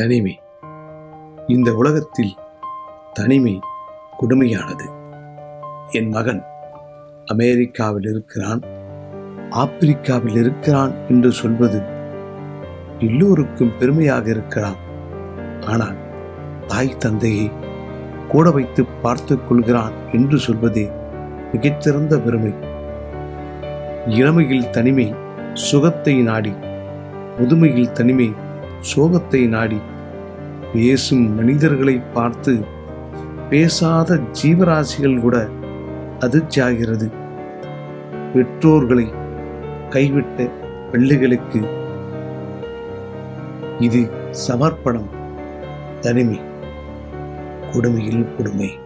தனிமை. இந்த உலகத்தில் தனிமை கொடுமையானது. என் மகன் அமெரிக்காவில் இருக்கிறான் ஆப்பிரிக்காவில் இருக்கிறான் என்று சொல்வது எல்லோருக்கும் பெருமையாக இருக்கலாம். ஆனால் தாய் தந்தையை கூட வைத்து பார்த்து கொள்கிறான் என்று சொல்வதே மிகச்சிறந்த பெருமை. இளமையில் தனிமை சுகத்தை நாடி முதுமையில் தனிமை சோகத்தை நாடி பேசும் மனிதர்களை பார்த்து பேசாத ஜீவராசிகள் கூட அதிர்ச்சியாகிறது. பெற்றோர்களை கைவிட்ட பிள்ளைகளுக்கு இது சமர்ப்பணம் தனிமை கொடுமையில் கொடுமை.